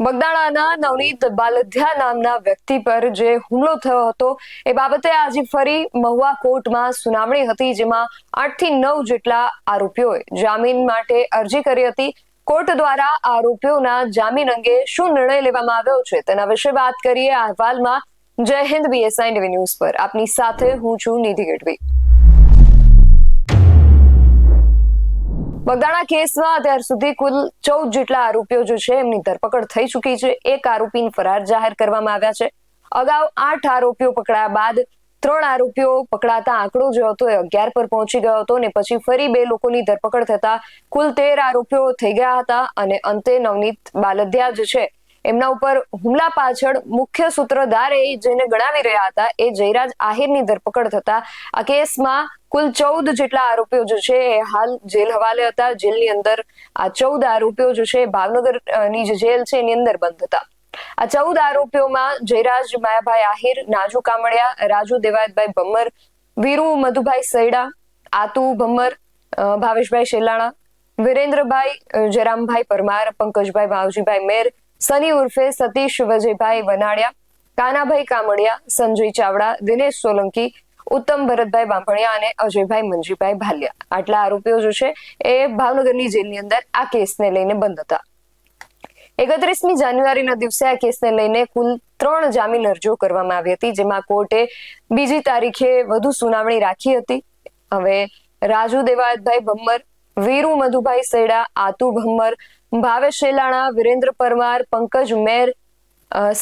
બગદાણાના નવનીત બાલધ્યા નામના વ્યક્તિ પર જે હુમલો થયો હતો, એ બાબતે આજે ફરી મહુવા કોર્ટમાં સુનાવણી હતી, જેમાં આઠથી નવ જેટલા આરોપીઓએ જામીન માટે અરજી કરી હતી. કોર્ટ દ્વારા આરોપીઓના જામીન અંગે શું નિર્ણય લેવામાં આવ્યો છે, તેના વિશે વાત કરીએ અહેવાલમાં. જય હિન્દ, બીએસઆઈ ટીવી ન્યૂઝ પર. આપની સાથે હું છું નિધિ ગઢવી. બગદાણા કેસમાં અત્યાર સુધી કુલ ચૌદ જેટલા આરોપીઓ જે છે એમની ધરપકડ થઈ ચૂકી છે. એક આરોપીને ફરાર જાહેર કરવામાં આવ્યા છે. અગાઉ આઠ આરોપીઓ પકડાયા બાદ ત્રણ આરોપીઓ પકડાતા આંકડો જે હતો એ અગિયાર પર પહોંચી ગયો હતો અને પછી ફરી બે લોકોની ધરપકડ થતા કુલ તેર આરોપીઓ થઈ ગયા હતા અને અંતે નવનીત બાલદિયા જે છે એમના ઉપર હુમલા પાછળ મુખ્ય સૂત્રધાર એ જેને ગણાવી રહ્યા હતા એ જયરાજ આહિરની ધરપકડ થતા આ કેસમાં કુલ ચૌદ જેટલા આરોપીઓ જે છે એ હાલ જેલ હવાલે હતા. જેલની અંદર આ ચૌદ આરોપીઓ જે છે ભાવનગરની જે જેલ છે એની અંદર બંધ હતા. આ ચૌદ આરોપીઓમાં જયરાજ, માયાભાઈ આહિર, નાજુ કામડિયા રાજુ દેવાયતભાઈ ભમ્મર, વીરુ મધુભાઈ સૈડા, આતુ ભમ્મર ભાવેશભાઈ શેલાણા, વિરેન્દ્રભાઈ જયરામભાઈ પરમાર, પંકજભાઈ ભાવજીભાઈ મેર સની ઉર્ફે સતીશ વજયભાઈ વનાડિયા કાનાભાઈ કામડિયા, સંજય ચાવડા, દિનેશ સોલંકી, ઉત્તમ ભરતભાઈ બાંભણિયા અને અજયભાઈ મંજીભાઈ ભાલિયા. આટલા આરોપીઓ જે છે એ ભાવનગરની જેલની અંદર આ કેસને લઈને બંધ હતા. એકત્રીસમી જાન્યુઆરીના દિવસે આ કેસને લઈને કુલ ત્રણ જામીન અરજીઓ કરવામાં આવી હતી, જેમાં કોર્ટે બીજી તારીખે વધુ સુનાવણી રાખી હતી. હવે રાજુ દેવાયતભાઈ ભમ્મર વીરુ, મધુભાઈ સેડા, આતુ ભમ્મર ભાવેશ શેલાણા, વિરેન્દ્ર પરમાર, પંકજ મેર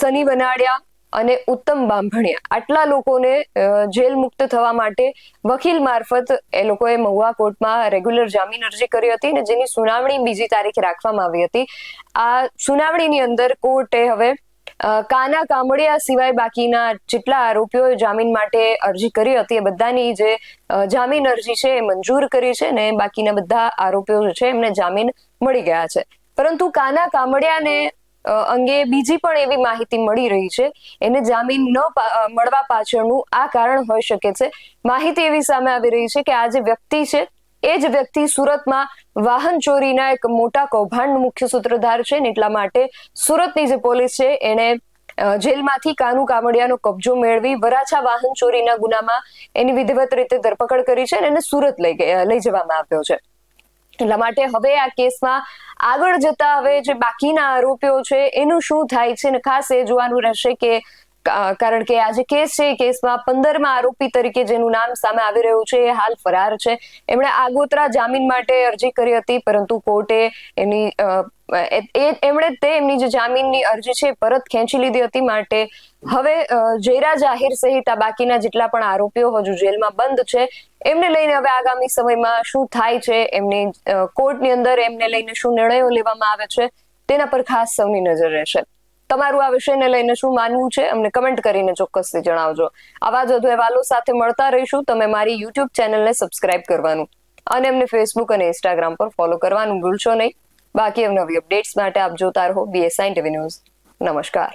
સની બનાડિયા અને ઉત્તમ બાંભણિયા. આટલા લોકોને જેલ મુક્ત થવા માટે વકીલ મારફત એ લોકોએ મહુવા કોર્ટમાં રેગ્યુલર જામીન અરજી કરી હતી અને જેની સુનાવણી બીજી તારીખે રાખવામાં આવી હતી. આ સુનાવણીની અંદર કોર્ટે હવે કાના કામડિયા સિવાય બાકીના જેટલા આરોપીઓએ જામીન માટે અરજી કરી હતી, એ બધાની જે જામીન અરજી છે એ મંજૂર કરી છે ને બાકીના બધા આરોપીઓ છે એમને જામીન મળી ગયા છે. પરંતુ કાના કામડિયાને અંગે બીજી પણ એવી માહિતી મળી રહી છે. એને જામીન ન મળવા પાછળનું આ કારણ હોઈ શકે છે. માહિતી એવી સામે આવી રહી છે કે આ જે વ્યક્તિ છે એ જ વ્યક્તિ સુરતમાં વાહન ચોરીના એક મોટા કૌભાંડ મુખ્ય સૂત્રધાર છે ને એટલા માટે સુરતની જે પોલીસ છે, એને જેલમાંથી કાનુ કામડિયાનો કબજો મેળવી વરાછા વાહન ચોરીના ગુનામાં એની વિધિવત રીતે ધરપકડ કરી છે અને એને સુરત લઈ લઈ જવામાં આવ્યો છે. એટલા માટે હવે આ કેસમાં આગળ જતા હવે જે બાકીના આરોપીઓ છે, એનું શું થાય છે ને ખાસ એ જોવાનું રહેશે કે કારણ કે આ જે કેસ છે કેસમાં પંદરમાં આરોપી તરીકે જેનું નામ સામે આવી રહ્યું છે, એ હાલ ફરાર છે. એમણે આગોતરા જામીન માટે અરજી કરી હતી, પરંતુ કોર્ટે એની એમણે તે એમની જે જામીનની અરજી છે પરત ખેંચી લીધી હતી માટે હવે જયરા જાહેર સહિત આ બાકીના જેટલા પણ આરોપીઓ હજુ જેલમાં બંધ છે. એમને લઈને હવે આગામી સમયમાં શું થાય છે, એમની કોર્ટની અંદર એમને લઈને શું નિર્ણયો લેવામાં આવે છે, તેના પર ખાસ સૌની નજર રહેશે. તમારું આ વિષયને લઈને શું માનવું છે? અમને કમેન્ટ કરીને ચોક્કસથી જણાવજો. આવા જ વધુ અહેવાલો સાથે મળતા રહીશું. તમે મારી યુટ્યુબ ચેનલને સબસ્ક્રાઇબ કરવાનું અને એમને ફેસબુક અને ઇન્સ્ટાગ્રામ પર ફોલો કરવાનું ભૂલશો નહીં. બાકી નવી અપડેટ્સ માટે આપ જોતા રહો બીએસઆઈ ટીવી ન્યૂઝ નમસ્કાર.